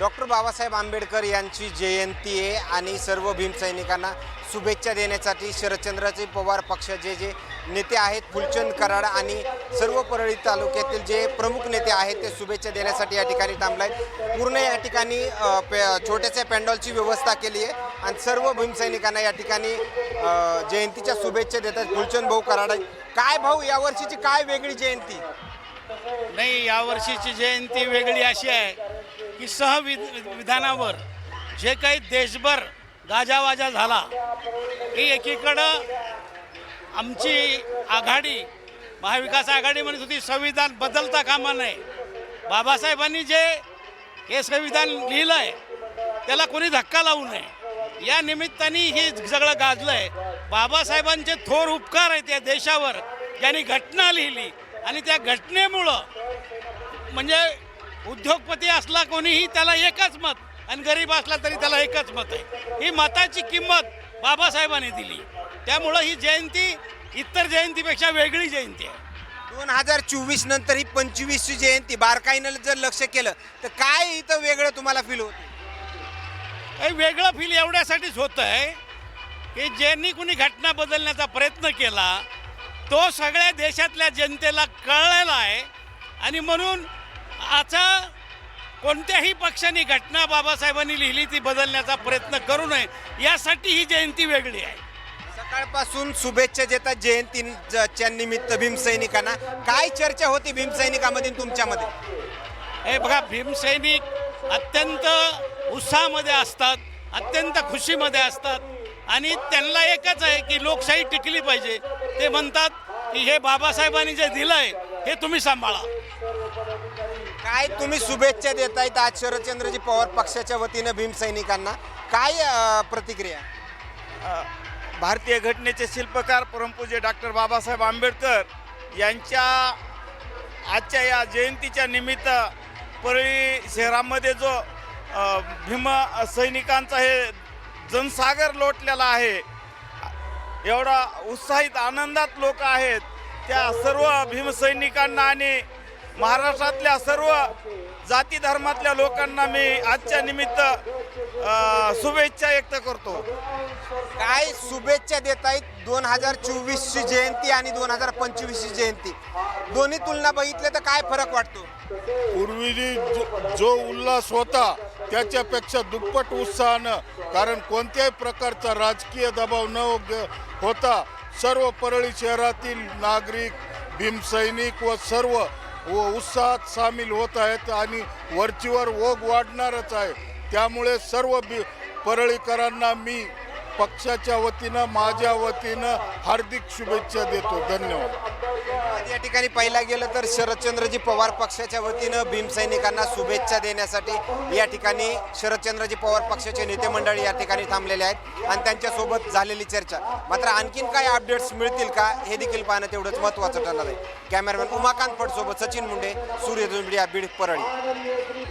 Doctor Babasaheb Ambedkar यांची जयंती आहे आणि सर्व भीमसैनिकांना शुभेच्छा देण्यासाठी शरदचंद्रजी पवार पक्षाचे जे नेते आहेत फुलचंद कराड आणि सर्व परळी तालुक्यातील जे प्रमुख नेते आहेत ते शुभेच्छा देण्यासाठी या ठिकाणी थांबले आहेत पूर्ण या ठिकाणी पे छोट्याशा पॅन्डॉलची व्यवस्था केली आहे आणि सर्व भीमसैनिकांना या ठिकाणी जयंतीच्या शुभेच्छा देतात. फुलचंद भाऊ कराड काय भाऊ यावर्षीची काय वेगळी जयंती? नाही यावर्षीची जयंती वेगळी अशी आहे. की सहविध विधानावर जे काही देशभर गाजावाजा झाला की एकीकडं आमची आघाडी महाविकास आघाडी म्हणत होती संविधान बदलता कामा नये. बाबासाहेबांनी जे हे संविधान लिहिलं आहे त्याला कोणी धक्का लावू नये. या निमित्ताने हे सगळं गाजलं आहे बाबासाहेबांचे थोर उपकार आहेत या देशावर. ज्यांनी घटना लिहिली आणि त्या घटनेमुळं म्हणजे उद्योगपती असला कोणीही त्याला एकच मत. आणि गरीब असला तरी त्याला एकच मत आहे. ही मताची किंमत बाबासाहेबांनी दिली. त्यामुळं ही जयंती इतर जयंतीपेक्षा वेगळी जयंती आहे. दोन हजार चोवीस नंतर ही पंचवीसची जयंती बारकाईनं जर लक्ष केलं तर काय इथं वेगळं तुम्हाला फील होतं? काही वेगळं फील एवढ्यासाठीच होतं आहे की ज्यांनी कुणी घटना बदलण्याचा प्रयत्न केला तो सगळ्या देशातल्या जनतेला कळलेला आहे. आणि म्हणून आता कोणत्याही पक्षाने घटना बाबासाहेबांनी लिहिली ती बदलण्याचा प्रयत्न करू नये यासाठी ही जयंती वेगळी आहे. सकाळपासून शुभेच्छा देतात जयंतीच्या निमित्त भीमसैनिकांना. काय चर्चा होती भीमसैनिकामध्ये आणि तुमच्यामध्ये? हे बघा भीमसैनिक अत्यंत उत्साहामध्ये असतात अत्यंत खुशीमध्ये असतात आणि त्यांना एकच आहे की लोकशाही टिकली पाहिजे. ते म्हणतात की हे बाबासाहेबांनी जे दिलं आहे हे तुम्ही सांभाळा. काय तुम्ही शुभेच्छा देतायत आज शरदचंद्रजी पवार पक्षाच्या वतीनं भीमसैनिकांना काय प्रतिक्रिया? भारतीय घटनेचे शिल्पकार परमपूज्य डॉक्टर बाबासाहेब आंबेडकर यांच्या आजच्या या जयंतीच्या निमित्त परळी शहरामध्ये जो अ, भीम सैनिकांचा हे जनसागर लोटलेला आहे एवढा उत्साहित आनंदात लोक आहेत त्या सर्व भीमसैनिकांना आणि महाराष्ट्रातल्या सर्व जाती धर्मातल्या लोकांना मी आजच्या निमित्त शुभेच्छा व्यक्त करतो. काय शुभेच्छा देतायत दोन हजार चोवीसची जयंती आणि दोन हजार पंचवीसची जयंती? दोन्ही तुलना बघितले तर काय फरक वाटतो? पूर्वी जो- जो उल्हास होता त्याच्यापेक्षा दुप्पट उत्साहानं कारण कोणत्याही प्रकारचा राजकीय दबाव न होता सर्व परळी शहरातील नागरिक भीमसैनिक व सर्व व उत्साहात सामील होत आहेत आणि वरचीवर ओघ वाढणारच आहे. त्यामुळे सर्व बी परळीकरांना मी पक्षाच्या वतीनं माझ्या वतीनं हार्दिक शुभेच्छा देतो. धन्यवाद. या ठिकाणी पाहिला गेलं तर शरदचंद्रजी पवार पक्षाच्या वतीनं भीमसैनिकांना शुभेच्छा देण्यासाठी या ठिकाणी शरदचंद्रजी पवार पक्षाचे नेते मंडळी या ठिकाणी थांबलेले आहेत आणि त्यांच्यासोबत झालेली चर्चा. मात्र आणखीन काय अपडेट्स मिळतील का हे देखील पाहणं तेवढंच महत्त्वाचं ठरणार आहे. कॅमेरामॅन उमाकांत फडसोबत सचिन मुंडे सूर्य मीडिया बीड परळी.